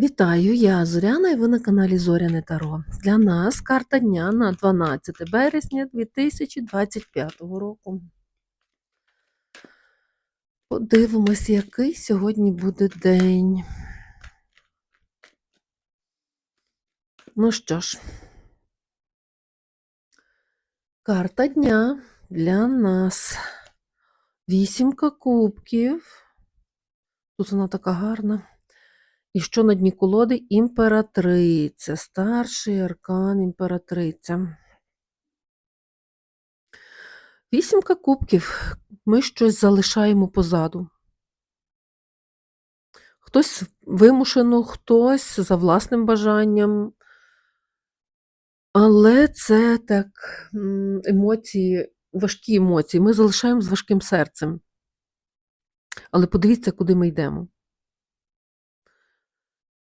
Вітаю, я Зоряна і ви на каналі Зоряне Таро. Для нас карта дня на 12 березня 2025 року. Подивимось, який сьогодні буде день. Ну що ж, карта дня для нас. Вісімка кубків. Тут вона така гарна. І що на дні колоди? Імператриця, старший аркан імператриця. Вісімка кубків. Ми щось залишаємо позаду. Хтось вимушено, хтось за власним бажанням. Але це так емоції, важкі емоції. Ми залишаємо з важким серцем. Але подивіться, куди ми йдемо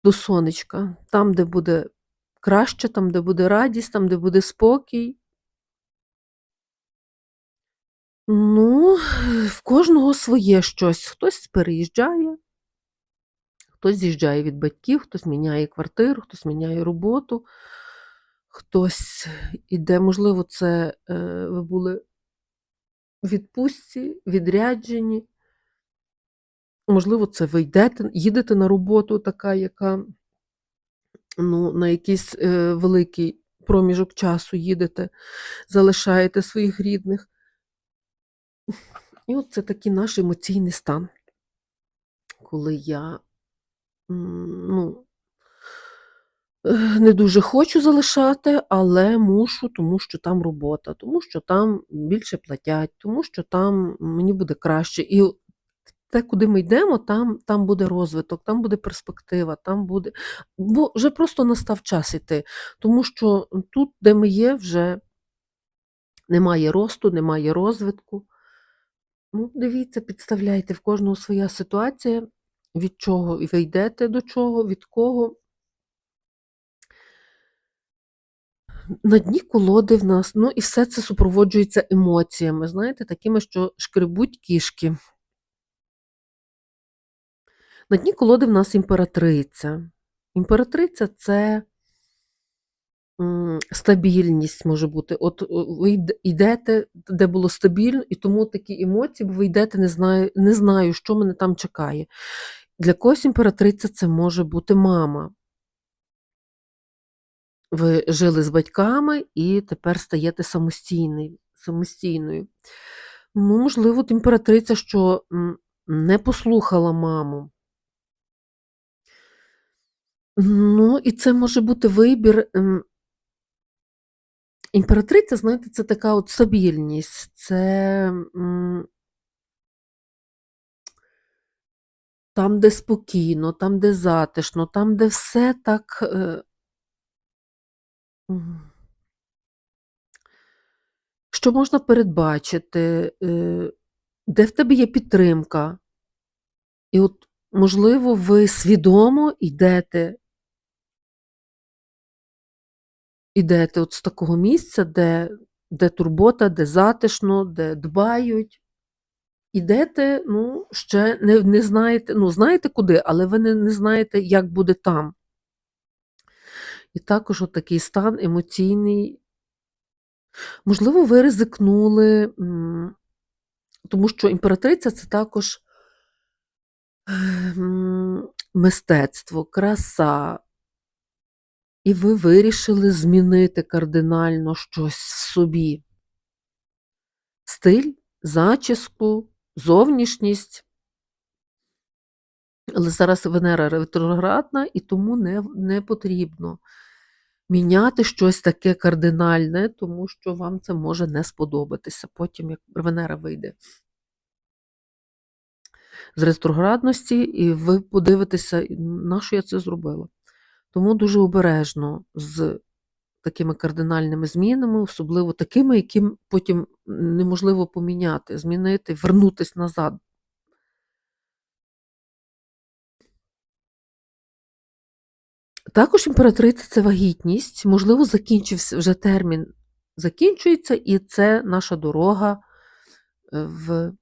до сонечка, там, де буде краще, там, де буде радість, там, де буде спокій. Ну, в кожного своє щось. Хтось переїжджає, хтось з'їжджає від батьків, хтось міняє квартиру, хтось міняє роботу, хтось іде, можливо, це е, ви були в відпустці, відряджені. Можливо, це ви йдете, їдете на роботу, така, яка ну, на якийсь е, великий проміжок часу їдете, залишаєте своїх рідних. І от це такий наш емоційний стан, коли я ну, не дуже хочу залишати, але мушу, тому що там робота, тому що там більше платять, тому що там мені буде краще. І те, куди ми йдемо, там, там буде розвиток, там буде перспектива, там буде. Бо вже просто настав час іти. Тому що тут, де ми є, вже немає росту, немає розвитку. Ну, дивіться, підставляйте, в кожного своя ситуація, від чого ви йдете до чого, від кого. На дні колоди в нас, ну і все це супроводжується емоціями, знаєте, такими, що шкребуть кішки. На дні колоди в нас імператриця. Імператриця це стабільність може бути. От ви йдете, де було стабільно, і тому такі емоції, бо ви йдете, не знаю, не знаю, що мене там чекає. Для когось імператриця це може бути мама. Ви жили з батьками і тепер стаєте самостійною. Ну, можливо, імператриця, що не послухала маму. Ну, і це може бути вибір. ем, Імператриця, знаєте, це така от стабільність, це там, де спокійно, там, де затишно, там, де все так. е, Що можна передбачити, е, де в тебе є підтримка. І от, можливо, ви свідомо йдете Ідете от з такого місця, де де турбота, де затишно, де дбають. Ідете, ну, ще не не знаєте, ну, знаєте куди, але ви не не знаєте, як буде там. І також от такий стан емоційний. Можливо, ви ризикнули, тому що імператриця це також мистецтво, краса, і ви вирішили змінити кардинально щось в собі. Стиль, зачіску, зовнішність. Але зараз Венера ретроградна, і тому не, не потрібно міняти щось таке кардинальне, тому що вам це може не сподобатися потім, як Венера вийде з ретроградності, і ви подивитеся, на що я це зробила. Тому дуже обережно з такими кардинальними змінами, особливо такими, які потім неможливо поміняти, змінити, вернутися назад. Також імператриця це вагітність, можливо, закінчився вже термін закінчується, і це наша дорога е, в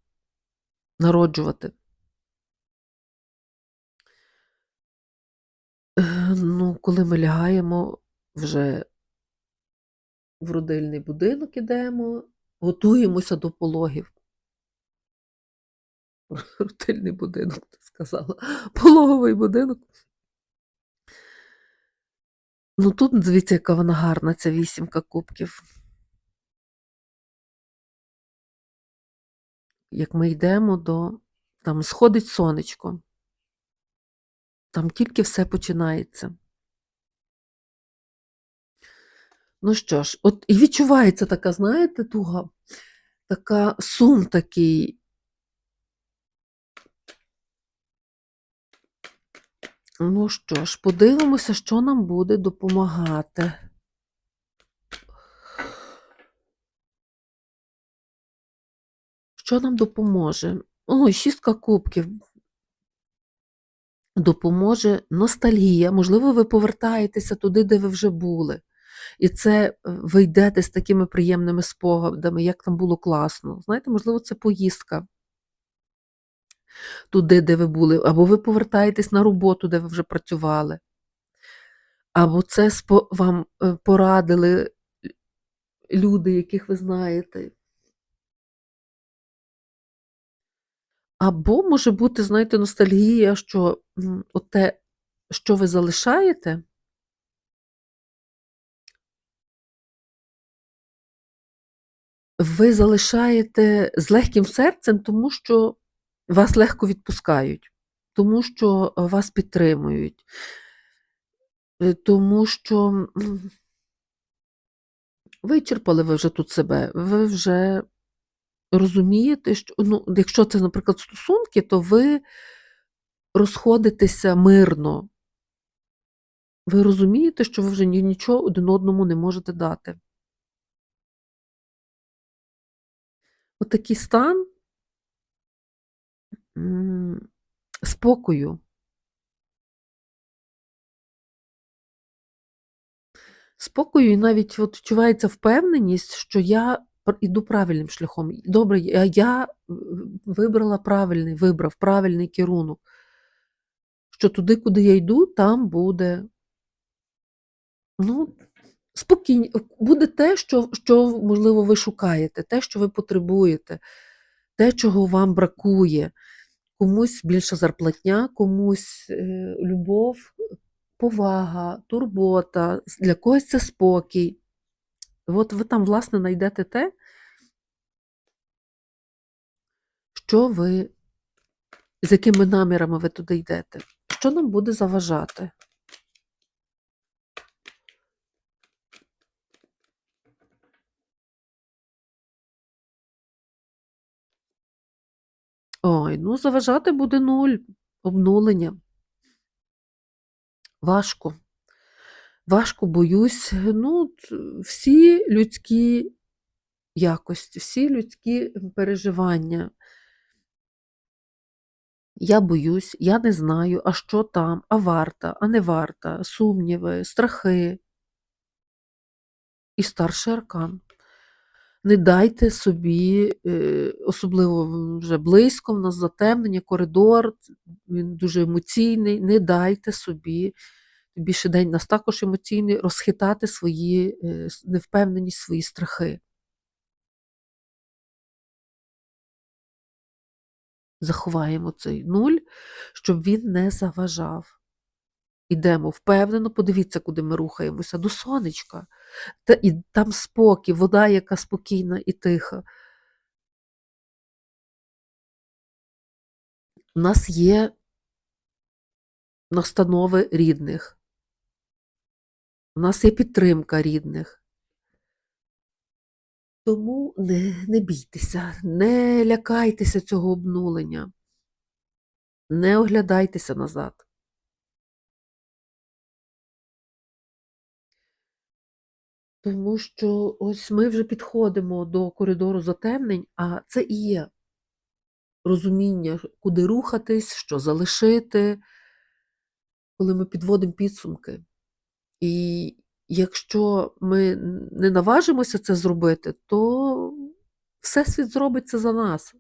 народжувати. Ну, коли ми лягаємо вже в родильний будинок ідемо, готуємося до пологів. Родильний будинок, ти сказала. Пологовий будинок. Ну, тут дивіться, яка вона гарна, ця вісімка кубків. Як ми йдемо до там сходить сонечко. Там тільки все починається. Ну що ж, от і відчувається така, знаєте, туга, така сум такий. Ну що ж, подивимося, що нам буде допомагати. Що нам допоможе? Ой, шістка кубків. Допоможе ностальгія. Можливо, ви повертаєтеся туди, де ви вже були. І це е, ви йдете з такими приємними спогадами, як там було класно. Знаєте, можливо, це поїздка туди, де ви були, або ви повертаєтесь на роботу, де ви вже працювали. Або це вам е, порадили люди, яких ви знаєте. Або може бути, знаєте, ностальгія, що те, що ви залишаєте, ви залишаєте з легким серцем, тому що вас легко відпускають, тому що е, вас підтримують, е, тому що вичерпали ви вже тут себе, ви вже розумієте, що ну, якщо це, наприклад, стосунки, то ви розходитеся мирно. Ви розумієте, що ви вже нічого один одному не можете дати. Отакий стан спокою. Спокою і навіть відчувається впевненість, що я іду правильним шляхом. Добре, я, я е, вибрала правильний, вибрав правильний керунок. Що туди, куди я йду, там буде ну, спокійні, буде те, що, що, можливо, ви шукаєте, те, що ви потребуєте, те, чого вам бракує. Комусь більша зарплатня, комусь е, любов, повага, турбота, для когось це спокій. От ви там, власне, знайдете те, що ви, з якими намірами ви туди йдете. Що нам буде заважати? Ой, ну заважати буде нуль, обнулення. Важко. Важко, боюсь. Ну, всі людські якості, всі людські переживання. Я боюсь, я не знаю, а що там, а варта, а не варта, сумніви, страхи. І старший аркан. Не дайте собі, е, особливо вже близько, в нас затемнення, коридор, він дуже емоційний. Не дайте собі, більше день нас також емоційний, розхитати свої е, невпевненість, свої страхи. Заховаємо цей нуль, щоб він не заважав. Ідемо впевнено, подивіться, куди ми рухаємося, до сонечка. Та, і там спокій, вода, яка спокійна і тиха. У нас є настанови рідних, у нас є підтримка рідних. Тому не, не бійтеся, не лякайтеся цього обнулення, не оглядайтеся назад. Тому що ось ми вже підходимо до коридору затемнень, а це і є розуміння, куди рухатись, що залишити, коли ми підводимо підсумки. І якщо ми не наважимося це зробити, то Всесвіт зробить це за нас.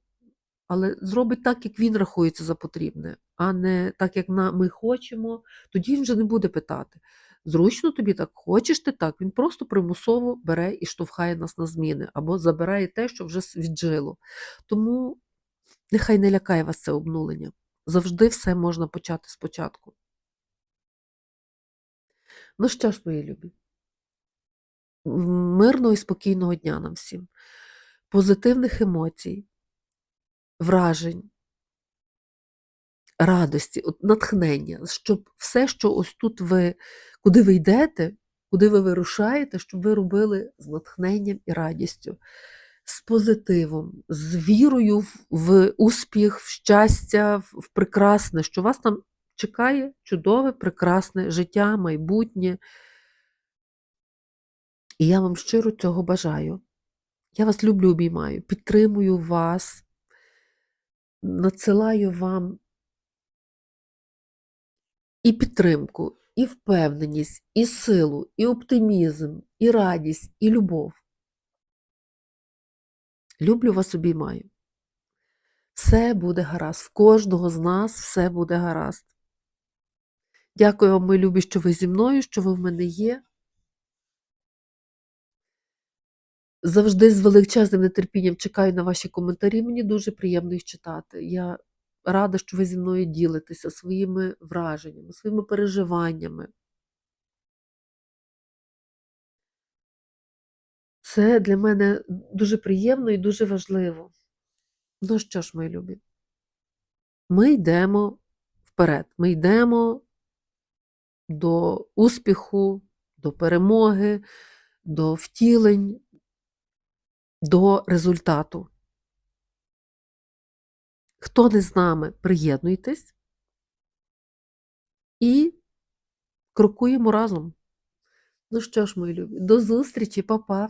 але зробить так, як він рахується за потрібне, а не так, як ми хочемо, тоді він вже не буде питати. Зручно тобі так, хочеш ти так, він просто примусово бере і штовхає нас на зміни або забирає те, що вже віджило. Тому нехай не лякає вас це обнулення. Завжди все можна почати спочатку. Ну що ж, мої любі, мирного і спокійного дня нам всім, позитивних емоцій, вражень, радості, натхнення, щоб все, що ось тут ви, куди ви йдете, куди ви вирушаєте, щоб ви робили з натхненням і радістю, з позитивом, з вірою в, в успіх, в щастя, в, в прекрасне, що вас там чекає чудове, прекрасне життя, майбутнє. І я вам щиро цього бажаю. Я вас люблю, обіймаю, підтримую вас, надсилаю вам і підтримку, і впевненість, і силу, і оптимізм, і радість, і любов. Люблю вас, обіймаю. Все буде гаразд. В кожного з нас все буде гаразд. Дякую вам, мої любі, що ви зі мною, що ви в мене є. Завжди з величезним нетерпінням чекаю на ваші коментарі. Мені дуже приємно їх читати. Я рада, що ви зі мною ділитеся своїми враженнями, своїми переживаннями. Це для мене дуже приємно і дуже важливо. Ну що ж, мої любі, ми йдемо вперед, ми йдемо до успіху, до перемоги, до втілень, до результату. Хто не з нами, приєднуйтесь і крокуємо разом. Ну що ж, мої любі, до зустрічі, па-па!